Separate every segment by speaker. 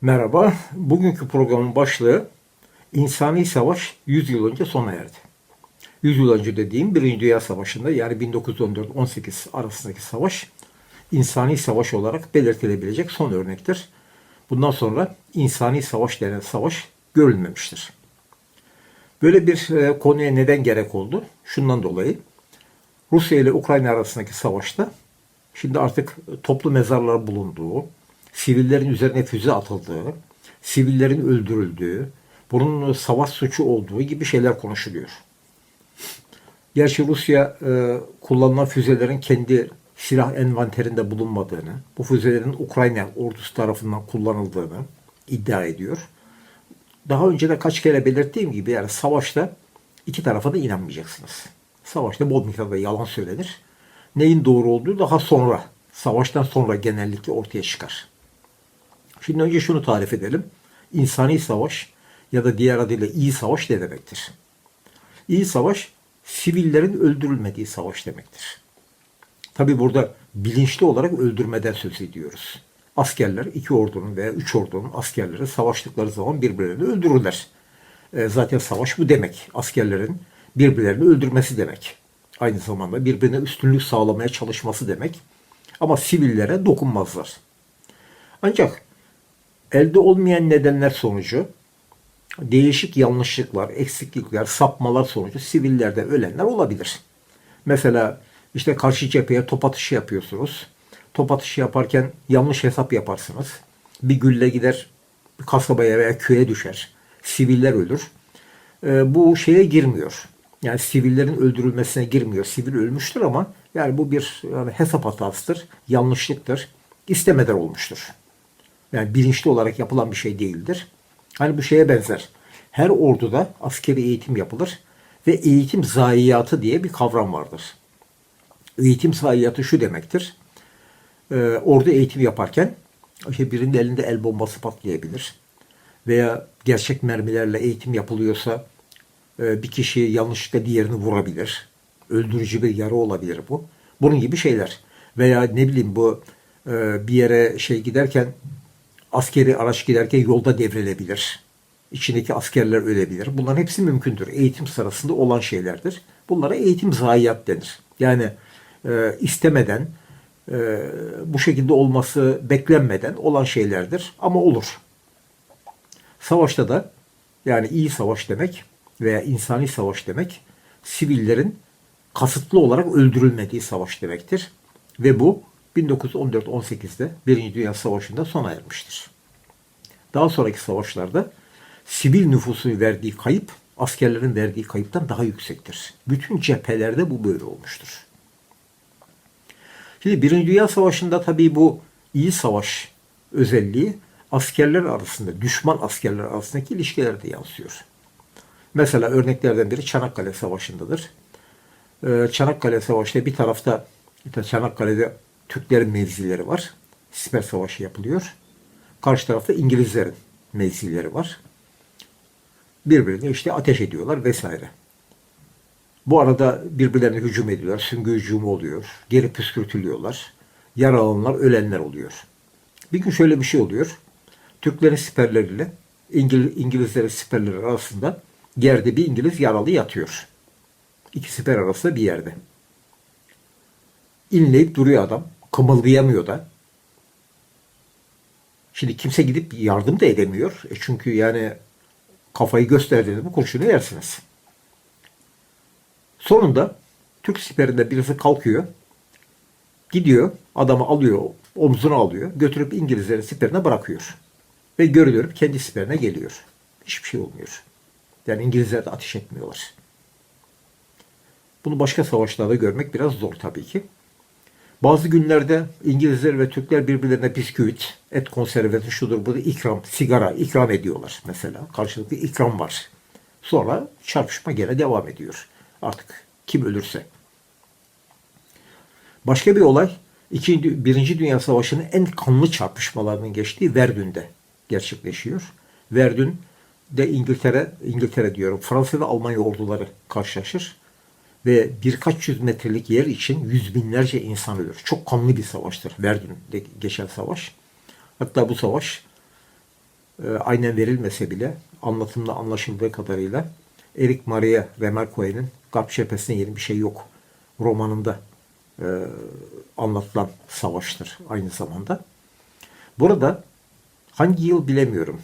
Speaker 1: Merhaba. Bugünkü programın başlığı İnsani Savaş 100 yıl önce sona erdi. 100 yıl önce dediğim Birinci Dünya Savaşı'nda yani 1914-18 arasındaki savaş insani savaş olarak belirtilebilecek son örnektir. Bundan sonra insani savaş denen savaş görülmemiştir. Böyle bir e, konuya neden gerek oldu? Şundan dolayı Rusya ile Ukrayna arasındaki savaşta şimdi artık toplu mezarlar bulunduğu, sivillerin üzerine füze atıldığı, sivillerin öldürüldüğü, bunun savaş suçu olduğu gibi şeyler konuşuluyor. Gerçi Rusya e, kullanılan füzelerin kendi silah envanterinde bulunmadığını, bu füzelerin Ukrayna ordusu tarafından kullanıldığını iddia ediyor. Daha önce de kaç kere belirttiğim gibi yani savaşta iki tarafa da inanmayacaksınız. Savaşta bol miktarda yalan söylenir. Neyin doğru olduğu daha sonra, savaştan sonra genellikle ortaya çıkar. Şimdi önce şunu tarif edelim. İnsani savaş ya da diğer adıyla iyi savaş ne demektir? İyi savaş, sivillerin öldürülmediği savaş demektir. Tabi burada bilinçli olarak öldürmeden söz ediyoruz. Askerler, iki ordunun veya üç ordunun askerleri savaştıkları zaman birbirlerini öldürürler. E, zaten savaş bu demek. Askerlerin birbirlerini öldürmesi demek. Aynı zamanda birbirine üstünlük sağlamaya çalışması demek. Ama sivillere dokunmazlar. Ancak elde olmayan nedenler sonucu değişik yanlışlıklar, eksiklikler, sapmalar sonucu sivillerde ölenler olabilir. Mesela işte karşı cepheye top atışı yapıyorsunuz. Top atışı yaparken yanlış hesap yaparsınız. Bir gülle gider kasabaya veya köye düşer. Siviller ölür. Ee, bu şeye girmiyor. Yani sivillerin öldürülmesine girmiyor. Sivil ölmüştür ama yani bu bir yani hesap hatasıdır, yanlışlıktır, istemeden olmuştur. Yani bilinçli olarak yapılan bir şey değildir. Hani bu şeye benzer. Her orduda askeri eğitim yapılır ve eğitim zayiatı diye bir kavram vardır. Eğitim zayiatı şu demektir. Ee, ordu eğitim yaparken işte birinin elinde el bombası patlayabilir. Veya gerçek mermilerle eğitim yapılıyorsa e, bir kişi yanlışlıkla diğerini vurabilir. Öldürücü bir yara olabilir bu. Bunun gibi şeyler. Veya ne bileyim bu e, bir yere şey giderken askeri araç giderken yolda devrilebilir. İçindeki askerler ölebilir. Bunların hepsi mümkündür. Eğitim sırasında olan şeylerdir. Bunlara eğitim zayiat denir. Yani e, istemeden, e, bu şekilde olması beklenmeden olan şeylerdir. Ama olur. Savaşta da yani iyi savaş demek veya insani savaş demek sivillerin kasıtlı olarak öldürülmediği savaş demektir. Ve bu 1914-18'de Birinci Dünya Savaşı'nda sona ermiştir. Daha sonraki savaşlarda sivil nüfusun verdiği kayıp askerlerin verdiği kayıptan daha yüksektir. Bütün cephelerde bu böyle olmuştur. Şimdi Birinci Dünya Savaşı'nda tabii bu iyi savaş özelliği askerler arasında, düşman askerler arasındaki ilişkilerde yansıyor. Mesela örneklerden biri Çanakkale Savaşı'ndadır. Ee, Çanakkale Savaşı'nda bir tarafta Çanakkale'de Türklerin mevzileri var. Siper Savaşı yapılıyor. Karşı tarafta İngilizlerin mevzileri var. Birbirine işte ateş ediyorlar vesaire. Bu arada birbirlerine hücum ediyorlar. Süngü hücumu oluyor. Geri püskürtülüyorlar. Yaralananlar, ölenler oluyor. Bir gün şöyle bir şey oluyor. Türklerin siperleriyle İngiliz, İngilizlerin siperleri arasında yerde bir İngiliz yaralı yatıyor. İki siper arasında bir yerde. İnleyip duruyor adam. Kımıldayamıyor da. Şimdi kimse gidip yardım da edemiyor. E çünkü yani kafayı gösterdiğiniz bu kurşunu yersiniz. Sonunda Türk siperinde birisi kalkıyor. Gidiyor, adamı alıyor, omzuna alıyor, götürüp İngilizlerin siperine bırakıyor. Ve görülüyor kendi siperine geliyor. Hiçbir şey olmuyor. Yani İngilizler de ateş etmiyorlar. Bunu başka savaşlarda görmek biraz zor tabii ki. Bazı günlerde İngilizler ve Türkler birbirlerine bisküvit, et konservesi şudur burada ikram, sigara ikram ediyorlar mesela. Karşılıklı ikram var. Sonra çarpışma gene devam ediyor. Artık kim ölürse. Başka bir olay İkinci, Birinci Dünya Savaşı'nın en kanlı çarpışmalarının geçtiği Verdün'de gerçekleşiyor. Verdün de İngiltere, İngiltere diyorum, Fransa ve Almanya orduları karşılaşır ve birkaç yüz metrelik yer için yüz binlerce insan ölür. Çok kanlı bir savaştır. Verdün'de geçen savaş. Hatta bu savaş e, aynen verilmese bile anlatımda anlaşıldığı kadarıyla Erik Maria Remarque'nin Garp cephesine yeni bir şey yok romanında e, anlatılan savaştır aynı zamanda. Burada hangi yıl bilemiyorum.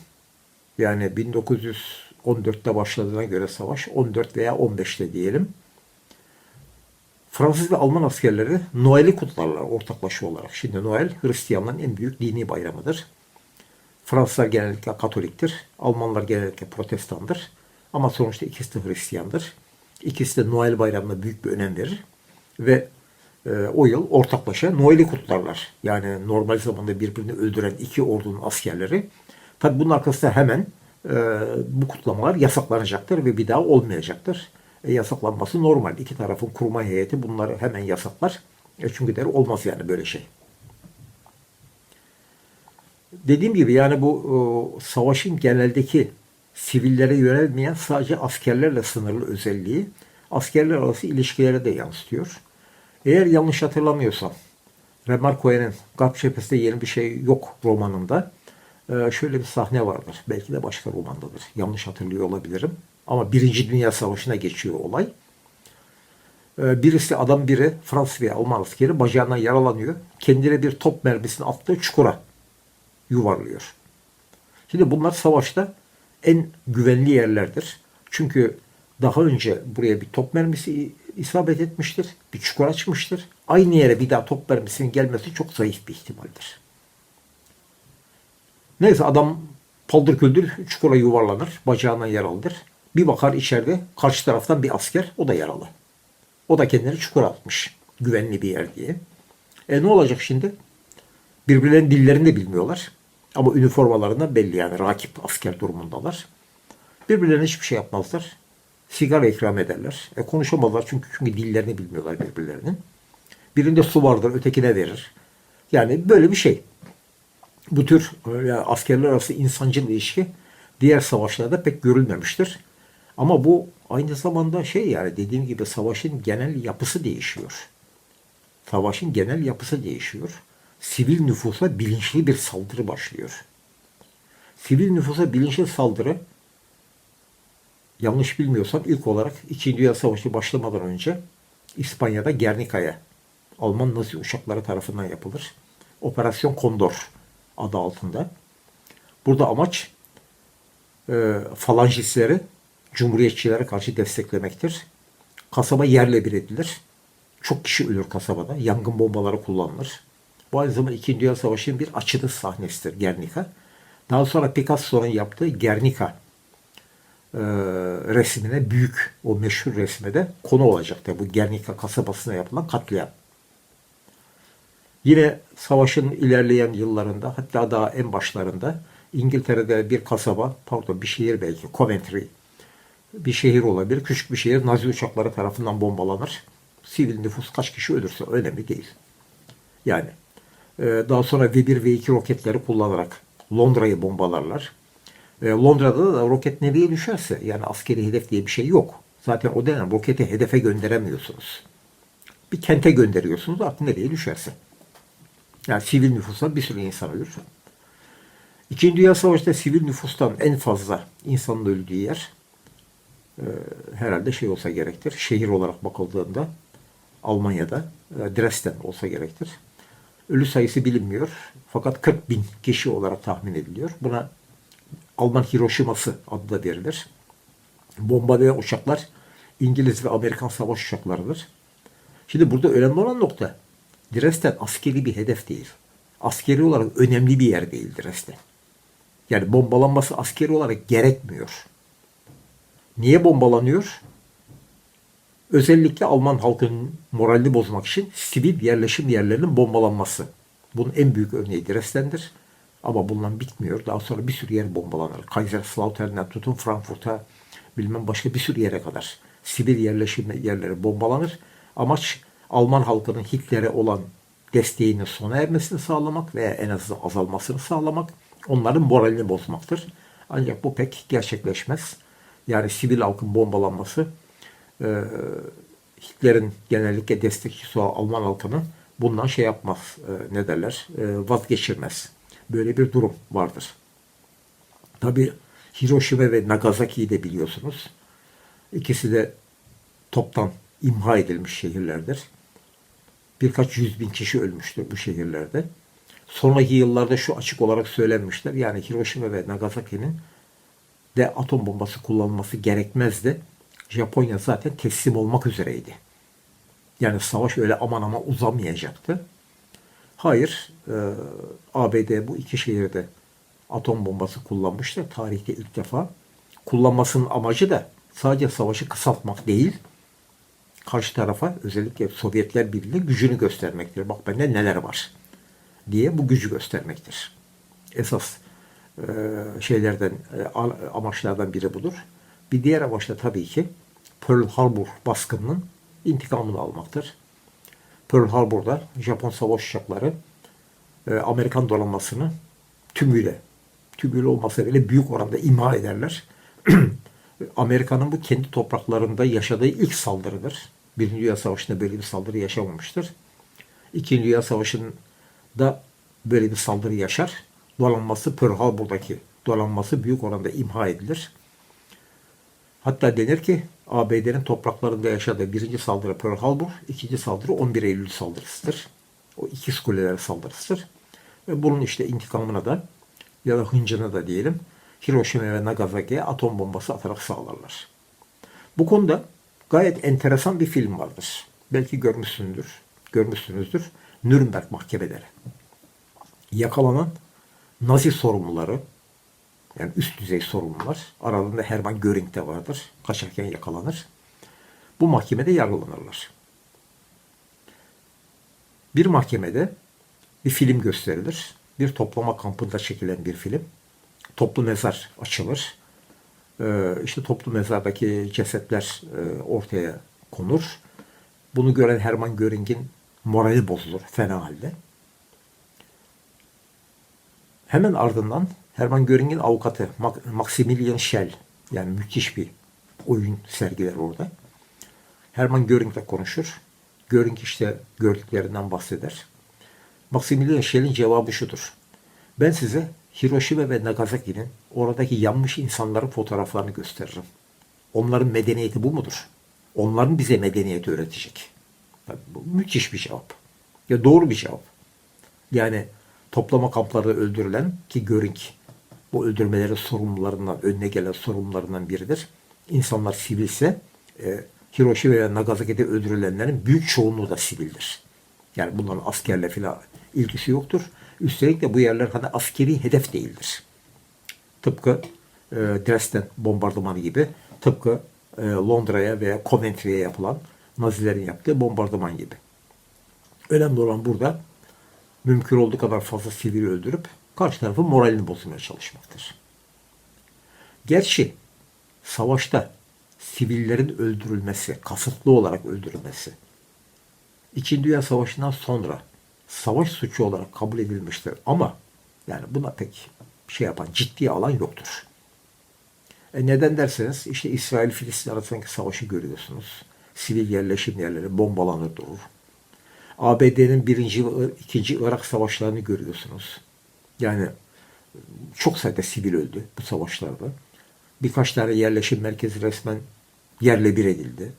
Speaker 1: Yani 1914'te başladığına göre savaş 14 veya 15'te diyelim. Fransız ve Alman askerleri Noel'i kutlarlar ortaklaşa olarak. Şimdi Noel Hristiyanların en büyük dini bayramıdır. Fransızlar genellikle Katoliktir. Almanlar genellikle Protestandır. Ama sonuçta ikisi de Hristiyandır. İkisi de Noel bayramına büyük bir önem verir. Ve e, o yıl ortaklaşa Noel'i kutlarlar. Yani normal zamanda birbirini öldüren iki ordunun askerleri. Tabi bunun arkasında hemen e, bu kutlamalar yasaklanacaktır ve bir daha olmayacaktır. E, yasaklanması normal. İki tarafın kurmay heyeti bunları hemen yasaklar. E, çünkü der olmaz yani böyle şey. Dediğim gibi yani bu e, savaşın geneldeki sivillere yönelmeyen sadece askerlerle sınırlı özelliği askerler arası ilişkilere de yansıtıyor. Eğer yanlış hatırlamıyorsam Remarque'nin Garp cephesinde yeni bir şey yok romanında. Ee, şöyle bir sahne vardır. Belki de başka romandadır. Yanlış hatırlıyor olabilirim. Ama Birinci Dünya Savaşı'na geçiyor olay. Ee, birisi adam biri Fransız veya Alman askeri bacağından yaralanıyor. Kendine bir top mermisini attığı çukura yuvarlıyor. Şimdi bunlar savaşta en güvenli yerlerdir. Çünkü daha önce buraya bir top mermisi isabet etmiştir. Bir çukur açmıştır. Aynı yere bir daha top mermisinin gelmesi çok zayıf bir ihtimaldir. Neyse adam paldır küldür çukura yuvarlanır. Bacağına yaralıdır. Bir bakar içeride karşı taraftan bir asker o da yaralı. O da kendini çukura atmış. Güvenli bir yer diye. E ne olacak şimdi? Birbirlerinin dillerini de bilmiyorlar. Ama üniformalarından belli yani rakip asker durumundalar. Birbirlerine hiçbir şey yapmazlar. Sigara ikram ederler. E konuşamazlar çünkü çünkü dillerini bilmiyorlar birbirlerinin. Birinde su vardır, ötekine verir. Yani böyle bir şey. Bu tür yani askerler arası insancıl ilişki diğer savaşlarda pek görülmemiştir. Ama bu aynı zamanda şey yani dediğim gibi savaşın genel yapısı değişiyor. Savaşın genel yapısı değişiyor. Sivil nüfusa bilinçli bir saldırı başlıyor. Sivil nüfusa bilinçli saldırı yanlış bilmiyorsam ilk olarak İkinci Dünya Savaşı başlamadan önce İspanya'da Gernika'ya Alman Nazi uçakları tarafından yapılır. Operasyon Kondor adı altında. Burada amaç e, falangistleri Cumhuriyetçilere karşı desteklemektir. Kasaba yerle bir edilir. Çok kişi ölür kasabada. Yangın bombaları kullanılır. Bu aynı zamanda İkinci Dünya Savaşı'nın bir açılış sahnesidir Gernika. Daha sonra Picasso'nun yaptığı Gernika e, resmine büyük o meşhur resme de konu olacaktır. Bu Gernika kasabasına yapılan katliam. Yine savaşın ilerleyen yıllarında hatta daha en başlarında İngiltere'de bir kasaba, pardon bir şehir belki Coventry bir şehir olabilir. Küçük bir şehir Nazi uçakları tarafından bombalanır. Sivil nüfus kaç kişi ölürse önemli değil. Yani e, daha sonra V1 V2 roketleri kullanarak Londra'yı bombalarlar. E, Londra'da da roket nereye düşerse yani askeri hedef diye bir şey yok. Zaten o dönem roketi hedefe gönderemiyorsunuz. Bir kente gönderiyorsunuz artık nereye düşerse. Yani sivil nüfusa bir sürü insan ölür. İkinci Dünya Savaşı'nda sivil nüfustan en fazla insanın öldüğü yer e, herhalde şey olsa gerektir. Şehir olarak bakıldığında Almanya'da e, Dresden olsa gerektir. Ölü sayısı bilinmiyor. Fakat 40 bin kişi olarak tahmin ediliyor. Buna Alman Hiroşiması adı da verilir. Bombalayan uçaklar İngiliz ve Amerikan savaş uçaklarıdır. Şimdi burada önemli olan nokta Dresden askeri bir hedef değil. Askeri olarak önemli bir yer değil Dresden. Yani bombalanması askeri olarak gerekmiyor. Niye bombalanıyor? Özellikle Alman halkının moralini bozmak için sivil yerleşim yerlerinin bombalanması. Bunun en büyük örneği Dresden'dir. Ama bundan bitmiyor. Daha sonra bir sürü yer bombalanır. Kaiserslautern'den tutun Frankfurt'a bilmem başka bir sürü yere kadar. Sivil yerleşim yerleri bombalanır. Amaç Alman halkının Hitler'e olan desteğinin sona ermesini sağlamak veya en azından azalmasını sağlamak, onların moralini bozmaktır. Ancak bu pek gerçekleşmez. Yani sivil halkın bombalanması e, Hitler'in genellikle destekçisi olan Alman halkını bundan şey yapmaz, e, ne derler, e, vazgeçirmez. Böyle bir durum vardır. Tabi Hiroşima ve Nagasaki'yi de biliyorsunuz. İkisi de toptan imha edilmiş şehirlerdir. Birkaç yüz bin kişi ölmüştür bu şehirlerde. Sonraki yıllarda şu açık olarak söylenmişler. Yani Hiroşima ve Nagasaki'nin de atom bombası kullanılması gerekmezdi. Japonya zaten teslim olmak üzereydi. Yani savaş öyle aman ama uzamayacaktı. Hayır, e, ABD bu iki şehirde atom bombası kullanmıştır. Tarihte ilk defa. Kullanmasının amacı da sadece savaşı kısaltmak değil, karşı tarafa özellikle Sovyetler Birliği gücünü göstermektir. Bak bende neler var diye bu gücü göstermektir. Esas şeylerden, e, amaçlardan biri budur. Bir diğer amaç da tabii ki Pearl Harbor baskınının intikamını almaktır. Pearl Harbor'da Japon savaş uçakları e, Amerikan donanmasını tümüyle, tümüyle olmasa bile büyük oranda imha ederler. Amerika'nın bu kendi topraklarında yaşadığı ilk saldırıdır. Birinci Dünya Savaşı'nda böyle bir saldırı yaşamamıştır. İkinci Dünya Savaşı'nda böyle bir saldırı yaşar. Dolanması Pearl Harbor'daki dolanması büyük oranda imha edilir. Hatta denir ki ABD'nin topraklarında yaşadığı birinci saldırı Pearl Harbor, ikinci saldırı 11 Eylül saldırısıdır. O ikiz kuleler saldırısıdır. Ve bunun işte intikamına da ya da hıncına da diyelim Hiroşima ve Nagasaki'ye atom bombası atarak sağlarlar. Bu konuda gayet enteresan bir film vardır. Belki görmüşsündür. Görmüşsünüzdür. Nürnberg mahkemeleri. Yakalanan Nazi sorumluları yani üst düzey sorumlular. Aralarında Hermann Göring de vardır. Kaçarken yakalanır. Bu mahkemede yargılanırlar. Bir mahkemede bir film gösterilir. Bir toplama kampında çekilen bir film. Toplu mezar açılır. Ee, işte toplu mezardaki cesetler e, ortaya konur. Bunu gören Hermann Göring'in morali bozulur fena halde. Hemen ardından Hermann Göring'in avukatı Maximilian Schell yani müthiş bir oyun sergiler orada. Hermann Göring'le konuşur. Göring işte gördüklerinden bahseder. Maximilian Schell'in cevabı şudur. Ben size Hiroşima ve Nagasaki'nin oradaki yanmış insanların fotoğraflarını gösteririm. Onların medeniyeti bu mudur? Onların bize medeniyeti öğretecek. Tabii bu müthiş bir cevap. Ya doğru bir cevap. Yani toplama kamplarında öldürülen ki Göring bu öldürmelerin sorumlularından, önüne gelen sorumlularından biridir. İnsanlar sivilse e, Hiroşima ve Nagasaki'de öldürülenlerin büyük çoğunluğu da sivildir. Yani bunların askerle filan ilgisi yoktur. Üstelik de bu yerler hani askeri hedef değildir. Tıpkı e, Dresden bombardımanı gibi, tıpkı e, Londra'ya veya Coventry'ye yapılan Nazilerin yaptığı bombardıman gibi. Önemli olan burada mümkün olduğu kadar fazla sivil öldürüp karşı tarafın moralini bozmaya çalışmaktır. Gerçi savaşta sivillerin öldürülmesi, kasıtlı olarak öldürülmesi İkinci Dünya Savaşı'ndan sonra savaş suçu olarak kabul edilmiştir. Ama yani buna pek şey yapan, ciddi alan yoktur. E neden derseniz işte İsrail-Filistin arasındaki savaşı görüyorsunuz. Sivil yerleşim yerleri bombalanır durur. ABD'nin birinci ve ikinci Irak savaşlarını görüyorsunuz. Yani çok sayıda sivil öldü bu savaşlarda. Birkaç tane yerleşim merkezi resmen yerle bir edildi.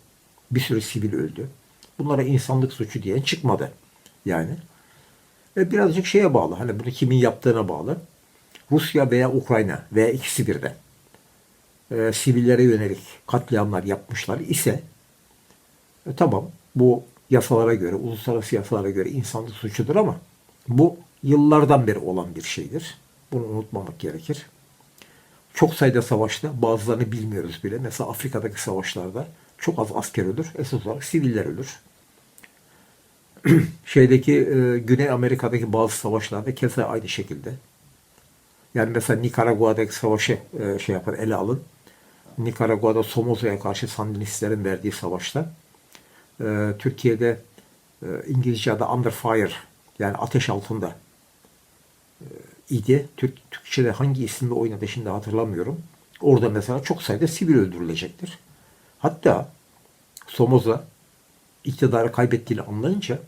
Speaker 1: Bir sürü sivil öldü. Bunlara insanlık suçu diyen çıkmadı. Yani ve birazcık şeye bağlı. Hani bunu kimin yaptığına bağlı. Rusya veya Ukrayna veya ikisi birden e, sivillere yönelik katliamlar yapmışlar ise e, tamam bu yasalara göre, uluslararası yasalara göre insanlık suçudur ama bu yıllardan beri olan bir şeydir. Bunu unutmamak gerekir. Çok sayıda savaşta bazılarını bilmiyoruz bile. Mesela Afrika'daki savaşlarda çok az asker ölür. Esas olarak siviller ölür. Şeydeki e, Güney Amerika'daki bazı savaşlarda keza aynı şekilde. Yani mesela Nikaragua'daki savaşı e, şey yapar ele alın. Nikaragua'da Somoza'ya karşı Sandinistlerin verdiği savaşta e, Türkiye'de e, İngilizce adı Under Fire yani ateş altında e, idi. Türk, Türkçe'de hangi isimle oynadı şimdi hatırlamıyorum. Orada mesela çok sayıda sivil öldürülecektir. Hatta Somoza iktidarı kaybettiğini anlayınca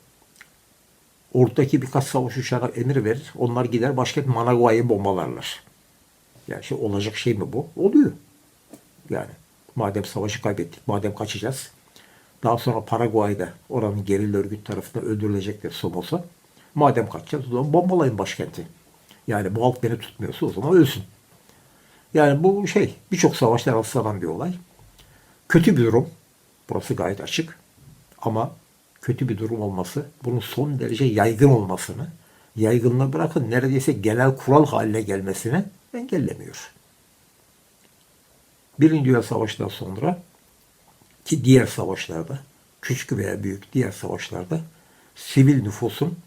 Speaker 1: oradaki birkaç savaş uçağına emir verir. Onlar gider başkent Managua'yı bombalarlar. Yani şey olacak şey mi bu? Oluyor. Yani madem savaşı kaybettik, madem kaçacağız. Daha sonra Paraguay'da oranın gerilla örgüt tarafından öldürülecekler Somos'a. Madem kaçacağız o zaman bombalayın başkenti. Yani bu halk beni tutmuyorsa o zaman ölsün. Yani bu şey birçok savaşta rastlanan bir olay. Kötü bir durum. Burası gayet açık. Ama kötü bir durum olması, bunun son derece yaygın olmasını, yaygınlığı bırakın neredeyse genel kural haline gelmesini engellemiyor. Birinci Dünya Savaşı'ndan sonra ki diğer savaşlarda, küçük veya büyük diğer savaşlarda sivil nüfusun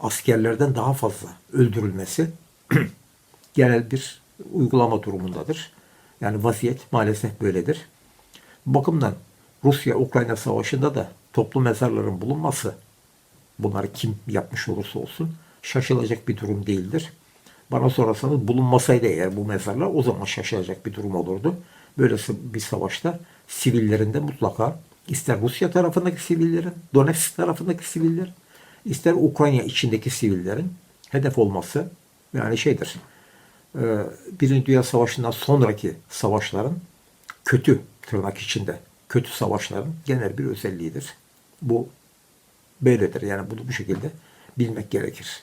Speaker 1: askerlerden daha fazla öldürülmesi genel bir uygulama durumundadır. Yani vaziyet maalesef böyledir. Bakımdan Rusya-Ukrayna savaşında da toplu mezarların bulunması bunları kim yapmış olursa olsun şaşılacak bir durum değildir. Bana sorarsanız bulunmasaydı eğer bu mezarlar o zaman şaşılacak bir durum olurdu. Böylesi bir savaşta sivillerin de mutlaka ister Rusya tarafındaki sivillerin, Donetsk tarafındaki sivillerin, ister Ukrayna içindeki sivillerin hedef olması yani şeydir. e, Birinci Dünya Savaşı'ndan sonraki savaşların kötü tırnak içinde kötü savaşların genel bir özelliğidir. Bu böyledir. Yani bunu bu şekilde bilmek gerekir.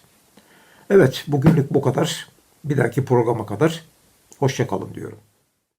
Speaker 1: Evet, bugünlük bu kadar. Bir dahaki programa kadar hoşça kalın diyorum.